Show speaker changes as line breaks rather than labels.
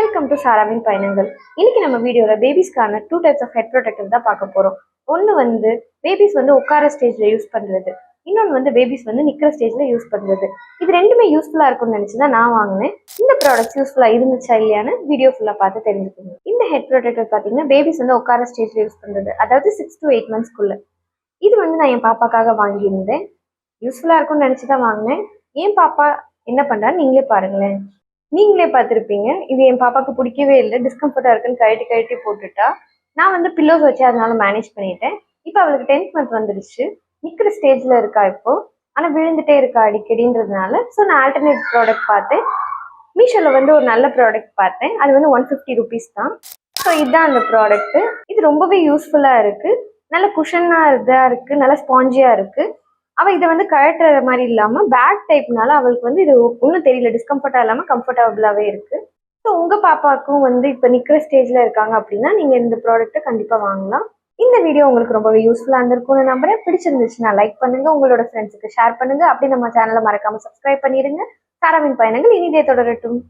Welcome to சாராவின் பயணங்கள். இன்னைக்கு நம்ம வீடியோவில் பேபிஸ்க்கான two types of head protector தான் பார்க்க போகிறோம் ஒன்று வந்து பேபிஸ் வந்து உட்கார ஸ்டேஜில் யூஸ் பண்ணுறது இன்னொன்று வந்து பேபிஸ் வந்து நிற்கிற ஸ்டேஜ்ல யூஸ் பண்ணுறது இது ரெண்டுமே யூஸ்ஃபுல்லாக இருக்கும்னு நினச்சி தான் நான் வாங்கினேன். இந்த ப்ராடக்ட்ஸ் யூஸ்ஃபுல்லாக இருந்துச்சா இல்லையான்னு வீடியோ ஃபுல்லாக பார்த்து தெரிஞ்சுக்கோங்க. இந்த ஹெட் ப்ரொடக்டர் பார்த்தீங்கன்னா பேபிஸ் வந்து உட்கார ஸ்டேஜில் யூஸ் பண்ணுறது அதாவது சிக்ஸ் டு எயிட் மந்த்ஸ்க்குள்ள இது வந்து நான் என் பாப்பாக்காக வாங்கியிருந்தேன். யூஸ்ஃபுல்லாக இருக்கும்னு நினச்சி தான் வாங்கினேன். என் பாப்பா என்ன பண்றான்னு நீங்களே பாருங்களேன். நீங்களே பார்த்துருப்பீங்க. இது என் பாப்பாவுக்கு பிடிக்கவே இல்லை. டிஸ்கம்ஃபர்ட்டாக இருக்குன்னு கழட்டி கழட்டி போட்டுட்டா. நான் வந்து பில்லோஸ் வச்சு அதனால மேனேஜ் பண்ணிட்டேன். இப்போ அவளுக்கு டென்த் மந்த் வந்துடுச்சு நிற்கிற ஸ்டேஜில் இருக்கா இப்போ? ஆனால் விழுந்துட்டே இருக்கா அடிக்கடின்றதுனால. ஸோ நான் ஆல்டர்னேட் ப்ராடக்ட் பார்த்தேன். மீஷோவில் வந்து ஒரு நல்ல ப்ராடக்ட் பார்த்தேன். அது வந்து ஒன் ஃபிஃப்டி ருபீஸ் தான். ஸோ இதுதான் அந்த ப்ராடக்ட்டு இது ரொம்பவே யூஸ்ஃபுல்லாக இருக்குது நல்ல குஷனாக இதாக இருக்குது நல்ல ஸ்பாஞ்சியாக இருக்குது அவள் இதை வந்து கழட்டுற மாதிரி இல்லாமல் பேக் டைப்னால அவளுக்கு வந்து இது ஒன்றும் தெரியல டிஸ்கம்ஃபர்ட்டாக இல்லாமல் கம்ஃபர்டபுளாகவே இருக்குது ஸோ உங்கள் பாப்பாவுக்கும் வந்து இப்போ நிற்கிற ஸ்டேஜில் இருக்காங்க அப்படின்னா நீங்கள் இந்த ப்ராடக்ட்டை கண்டிப்பாக வாங்கலாம். இந்த வீடியோ உங்களுக்கு ரொம்பவே யூஸ்ஃபுல்லாக இருந்திருக்கும்னு நம்புறேன். பிடிச்சிருந்துச்சுன்னா லைக் பண்ணுங்க உங்களோட ஃப்ரெண்ட்ஸுக்கு ஷேர் பண்ணுங்க. அப்படி நம்ம சேனலை மறக்காம சப்ஸ்கிரைப் பண்ணிடுங்க சாராவின் பயணங்கள் இனிதே தொடரட்டும்.